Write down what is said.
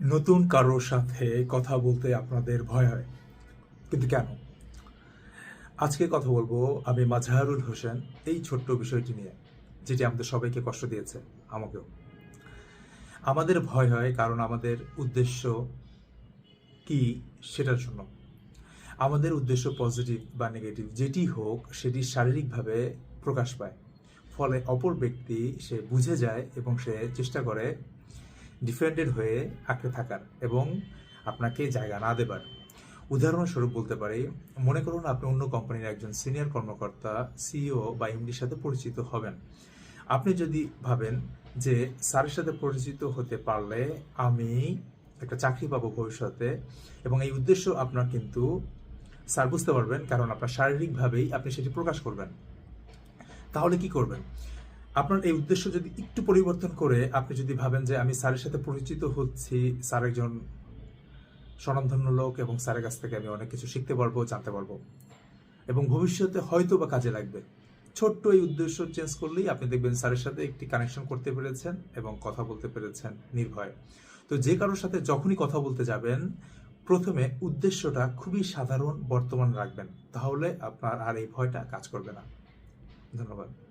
নতুন কারোর সাথে কথা বলতে আপনাদের ভয় হয়। কিন্তু কেন? আজকে কথা বলব আমি মাজহারুল হোসেন এই ছোট্ট বিষয়টি নিয়ে, যেটি আমাদের সবাইকে কষ্ট দিয়েছে, আমাকেও। আমাদের ভয় হয় কারণ আমাদের উদ্দেশ্য কি সেটার জন্য। আমাদের উদ্দেশ্য পজিটিভ বা নেগেটিভ, যেটি হোক সেটি শারীরিকভাবে প্রকাশ পায়। ফলে অপর ব্যক্তি সে বুঝে যায় এবং সে চেষ্টা করে ডিফেন্ডেড হয়ে আঁকড়ে থাকার এবং আপনাকে জায়গা না দেবার। উদাহরণস্বরূপ বলতে পারি, মনে করুন আপনি অন্য কোম্পানির একজন সিনিয়র কর্মকর্তা সিইও বা এমডির সাথে পরিচিত হবেন। আপনি যদি ভাবেন যে স্যারের সাথে পরিচিত হতে পারলে আমি একটা চাকরি পাবো ভবিষ্যতে এবং এই উদ্দেশ্য আপনার কিন্তু স্যার বুঝতে পারবেন, কারণ আপনার শারীরিকভাবেই আপনি সেটি প্রকাশ করবেন। তাহলে কি করবেন? আপনার এই উদ্দেশ্য যদি একটু পরিবর্তন করে আপনি যদি ভাবেন যে আমি স্যারের সাথে পরিচিত হচ্ছি, স্যার একজন স্বনামধন্য লোক এবং স্যারের কাছ থেকে আমি অনেক কিছু শিখতে পারব, জানতে পারব। এবং ভবিষ্যতে হয়তো বা কাজে লাগবে। ছোট্ট এই উদ্দেশ্য চেঞ্জ করলেই আপনি দেখবেন স্যারের সাথে একটি কানেকশন করতে পেরেছেন এবং কথা বলতে পেরেছেন নির্ভয়। তো যে কারোর সাথে যখনই কথা বলতে যাবেন, প্রথমে উদ্দেশ্যটা খুবই সাধারণ বর্তমান রাখবেন। তাহলে আপনার আর এই ভয়টা কাজ করবে না। ধন্যবাদ।